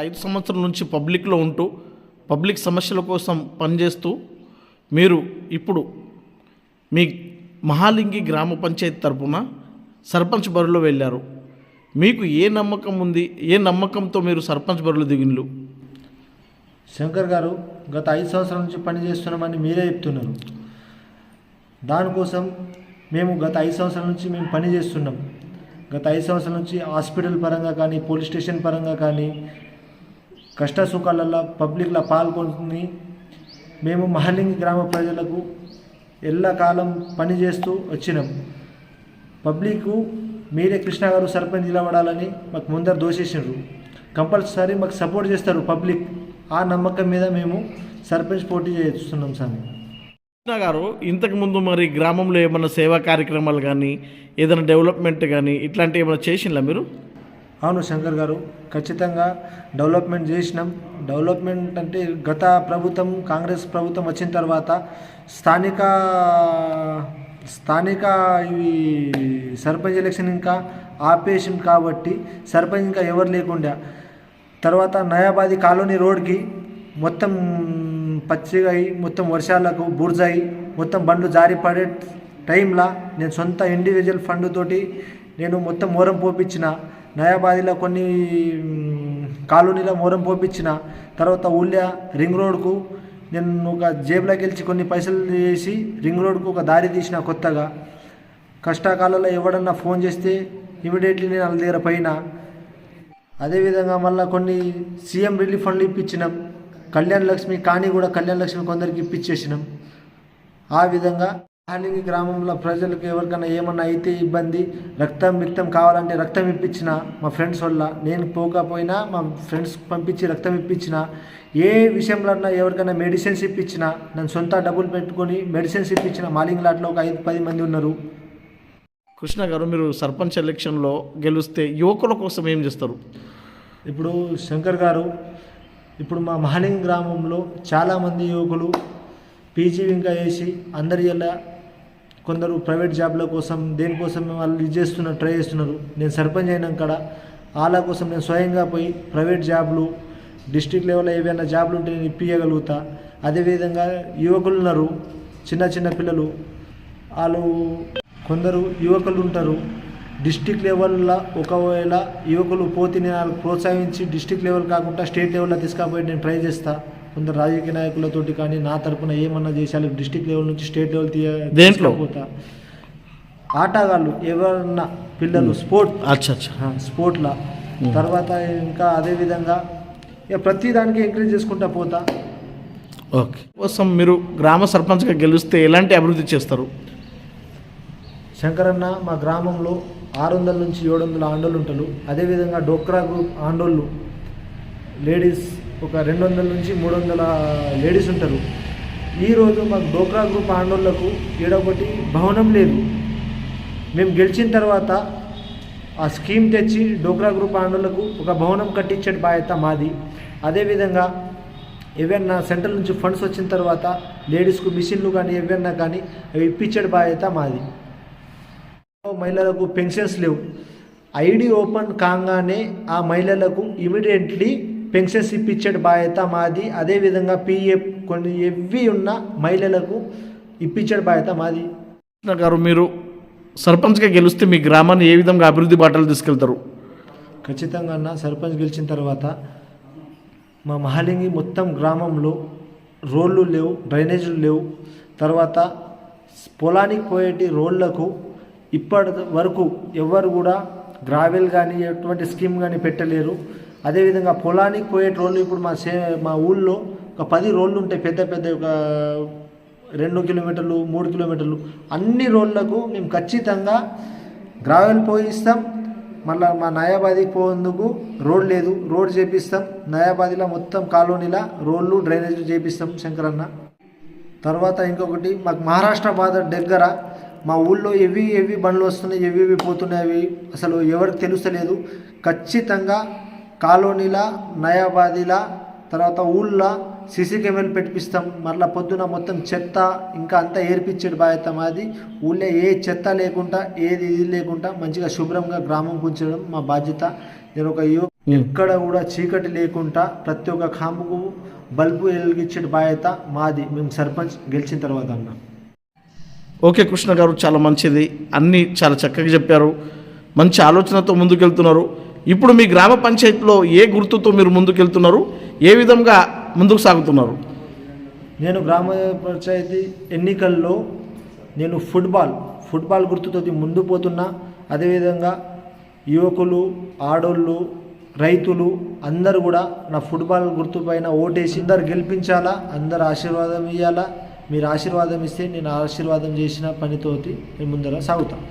ఐదు సంవత్సరాల నుంచి పబ్లిక్లో ఉంటూ పబ్లిక్ సమస్యల కోసం పనిచేస్తూ మీరు ఇప్పుడు మీ మహాలింగి గ్రామ పంచాయతీ తరపున సర్పంచ్ బరిలో వెళ్ళారు. మీకు ఏ నమ్మకం ఉంది? ఏ నమ్మకంతో మీరు సర్పంచ్ బరిలో దిగిన్లు? శంకర్ గారు గత ఐదు సంవత్సరాల నుంచి పని చేస్తున్నామని మీరే చెప్తున్నారు. దానికోసం మేము గత ఐదు సంవత్సరాల నుంచి మేము పని చేస్తున్నాం గత ఐదు సంవత్సరాల నుంచి హాస్పిటల్ పరంగా కానీ పోలీస్ స్టేషన్ పరంగా కానీ కష్ట సుఖాలలో పబ్లిక్లో పాల్గొని మేము మహలింగి గ్రామ ప్రజలకు ఎల్లకాలం పని చేస్తూ వచ్చినాం. పబ్లిక్ మీరే కృష్ణ గారు సర్పంచ్ నిలబడాలని మాకు ముందర దోషేసినారు. కంపల్సరీ మాకు సపోర్ట్ చేస్తారు పబ్లిక్. ఆ నమ్మకం మీద మేము సర్పంచ్ పోటీ చేస్తున్నాం సార్ కృష్ణ గారు ఇంతకుముందు మరి గ్రామంలో ఏమైనా సేవా కార్యక్రమాలు కానీ ఏదైనా డెవలప్మెంట్ కానీ ఇట్లాంటివి ఏమైనా చేసిందా మీరు? అవును శంకర్ గారు. ఖచ్చితంగా డెవలప్మెంట్ చేసినాం. డెవలప్మెంట్ అంటే గత ప్రభుత్వం కాంగ్రెస్ ప్రభుత్వం వచ్చిన తర్వాత స్థానిక స్థానిక ఇవి సర్పంచ్ ఎలక్షన్ ఇంకా ఆపేషన్ కాబట్టి సర్పంచ్ ఇంకా ఎవరు లేకుండా. తర్వాత నయాబాది కాలనీ రోడ్కి మొత్తం పచ్చిగా అయి మొత్తం వర్షాలకు బుర్జాయి మొత్తం బండ్లు జారి పడే టైంలో నేను సొంత ఇండివిజువల్ ఫండ్ తోటి నేను మొత్తం మోరం పోపించిన నయాబాదిలో కొన్ని కాలనీలో మోరం పోపించిన తర్వాత ఊళ్ళ రింగ్ రోడ్కు నేను ఒక జేబులోకి వెళ్ళి కొన్ని పైసలు వేసి రింగ్ రోడ్కు ఒక దారి తీసిన కొత్తగా. కష్టకాలంలో ఎవడన్నా ఫోన్ చేస్తే ఇమీడియట్లీ నేను వాళ్ళ దగ్గర పైన అదేవిధంగా మళ్ళీ కొన్ని సీఎం రిలీఫ్ ఫండ్లు ఇప్పించినాం కళ్యాణ్ లక్ష్మి కానీ కూడా కళ్యాణ్ లక్ష్మి కొందరికి ఇప్పించేసినాం ఆ విధంగా హాలింగి గ్రామంలో ప్రజలకు ఎవరికైనా ఏమన్నా అయితే ఇబ్బంది రక్తం మిక్తం కావాలంటే రక్తం ఇప్పించిన మా ఫ్రెండ్స్ వల్ల నేను పోకపోయినా మా ఫ్రెండ్స్ పంపించి రక్తం ఇప్పించిన ఏ విషయంలో ఎవరికైనా మెడిసిన్స్ ఇప్పించిన నేను సొంత డబ్బులు పెట్టుకొని మెడిసిన్స్ ఇప్పించిన మాలింగ్ లాట్లో ఒక ఐదు పది మంది ఉన్నారు. కృష్ణ గారు మీరు సర్పంచ్ ఎలక్షన్లో గెలిస్తే యువకుల కోసం ఏం చేస్తారు? ఇప్పుడు శంకర్ గారు ఇప్పుడు మా మహలింగ్ గ్రామంలో చాలామంది యువకులు పీజీ ఇంకా వేసి అందరి ఎలా కొందరు ప్రైవేట్ జాబ్ల కోసం దేనికోసం వాళ్ళు ఇది చేస్తున్నారు ట్రై చేస్తున్నారు. నేను సర్పంచ్ అయినాక వాళ్ళ కోసం నేను స్వయంగా పోయి ప్రైవేట్ జాబ్లు డిస్టిక్ లెవెల్లో ఏవైనా జాబ్లు ఉంటే నేను ఇప్పించగలుగుతా అదేవిధంగా యువకులు ఉన్నారు చిన్న చిన్న పిల్లలు. వాళ్ళు కొందరు యువకులు ఉంటారు. డిస్టిక్ లెవెల్లో ఒకవేళ యువకులు పోతే నేను వాళ్ళకి ప్రోత్సహించి డిస్టిక్ లెవెల్ కాకుండా స్టేట్ లెవెల్లో తీసుకుపోయి నేను ట్రై చేస్తా. కొందరు రాజకీయ నాయకులతోటి కానీ నా తరపున ఏమన్నా చేసాలి డిస్టిక్ లెవెల్ నుంచి స్టేట్ లెవెల్ దేంట్లో? తీసుకుపోతా. ఆటగాళ్ళు ఎవరన్నా పిల్లలు స్పోర్ట్ అచ్చా స్పోర్ట్లా. తర్వాత ఇంకా అదే విధంగా ఇక ప్రతి దానికి ఎంకరేజ్ చేసుకుంటా పోతా. ఓకే. కోసం మీరు గ్రామ సర్పంచ్గా గెలిస్తే ఎలాంటి అభివృద్ధి చేస్తారు? శంకరన్న మా గ్రామంలో ఆరు వందల నుంచి ఏడు వందల ఆండోళ్ళు ఉంటారు. అదేవిధంగా డోక్రా గ్రూప్ ఆండోళ్ళు లేడీస్ ఒక రెండు వందల నుంచి మూడు వందల లేడీస్ ఉంటారు. ఈరోజు మాకు డోక్రా గ్రూప్ ఆండోళ్ళకు ఒకటి భవనం లేదు. మేము గెలిచిన తర్వాత ఆ స్కీమ్ తెచ్చి డోక్రా గ్రూప్ ఆండోళ్ళకు ఒక భవనం కట్టించే బాధ్యత మాది. అదేవిధంగా ఏవైనా సెంట్రల్ నుంచి ఫండ్స్ వచ్చిన తర్వాత లేడీస్కు మిషన్లు కానీ ఏవైనా కానీ అవి ఇప్పించే బాధ్యత మాది. మహిళలకు పెన్షన్స్ లేవు. ఐడి ఓపెన్ కాగానే ఆ మహిళలకు ఇమీడియట్లీ పెన్షన్స్ ఇప్పించే బాధ్యత మాది. అదేవిధంగా పిఎఫ్ కొన్ని ఎవ్వి ఉన్న మహిళలకు ఇప్పించే బాధ్యత మాది. కృష్ణ గారు మీరు సర్పంచ్గా గెలిస్తే మీ గ్రామాన్ని ఏ విధంగా అభివృద్ధి బాటలు తీసుకెళ్తారు? ఖచ్చితంగా అన్న సర్పంచ్ గెలిచిన తర్వాత మా మహలింగి మొత్తం గ్రామంలో రోడ్లు లేవు డ్రైనేజీలు లేవు. తర్వాత పొలానికి పోయేటి రోడ్లకు ఇప్పటి వరకు ఎవరు కూడా గ్రావెల్ కానీ ఎటువంటి స్కీమ్ కానీ పెట్టలేరు. అదేవిధంగా పొలానికి పోయే రోడ్లు ఇప్పుడు మా సే మా ఊళ్ళో ఒక పది రోడ్లు ఉంటాయి పెద్ద పెద్ద ఒక రెండు కిలోమీటర్లు మూడు కిలోమీటర్లు. అన్ని రోడ్లకు మేము ఖచ్చితంగా గ్రావెల్ పోయిస్తాం. మళ్ళీ మా నయాబాదికి పోయేందుకు రోడ్ లేదు రోడ్ చేపిస్తాం. నయాబాదిలో మొత్తం కాలనీలా రోడ్లు డ్రైనేజీలు చేపిస్తాం శంకరన్న. తర్వాత ఇంకొకటి మాకు మహారాష్ట్ర బాధ దగ్గర. మా ఊళ్ళో ఎవి ఎవి బండ్లు వస్తున్నాయి ఎవి ఎవి పోతున్నాయి అవి అసలు ఎవరికి తెలుస్తలేదు. ఖచ్చితంగా కాలనీలా నయాబాదీలా తర్వాత ఊళ్ళో సీసీ కెమెరాలు పెట్టిపిస్తాం. మళ్ళీ పొద్దున మొత్తం చెత్త ఇంకా అంతా ఏర్పించే బాధ్యత మాది. ఊళ్ళో ఏ చెత్త లేకుండా ఏది ఇది లేకుండా మంచిగా శుభ్రంగా గ్రామం ఉంచడం మా బాధ్యత. నేను ఒక ఉమ్. ఎక్కడ కూడా చీకటి లేకుండా ప్రతి ఒక్క కాంపుకు బల్బు వెలిగించే బాధ్యత మాది. మేము సర్పంచ్ గెలిచిన తర్వాత అన్న. ఓకే కృష్ణ గారు చాలా మంచిది. అన్నీ చాలా చక్కగా చెప్పారు. మంచి ఆలోచనతో ముందుకెళ్తున్నారు. ఇప్పుడు మీ గ్రామ పంచాయతీలో ఏ గుర్తుతో మీరు ముందుకెళ్తున్నారు? ఏ విధంగా ముందుకు సాగుతున్నారు? నేను గ్రామ పంచాయతీ ఎన్నికల్లో నేను ఫుట్బాల్ ఫుట్బాల్ గుర్తుతో ముందు పోతున్నా. అదేవిధంగా యువకులు ఆడోళ్ళు రైతులు అందరు కూడా నా ఫుట్బాల్ గుర్తు పైన ఓటేసి అందరు గెలిపించాలా? అందరు ఆశీర్వాదం ఇవ్వాలా మీరు ఆశీర్వాదం ఇస్తే నేను ఆశీర్వాదం చేసిన పనితోటి నేను ముందర సాగుతాను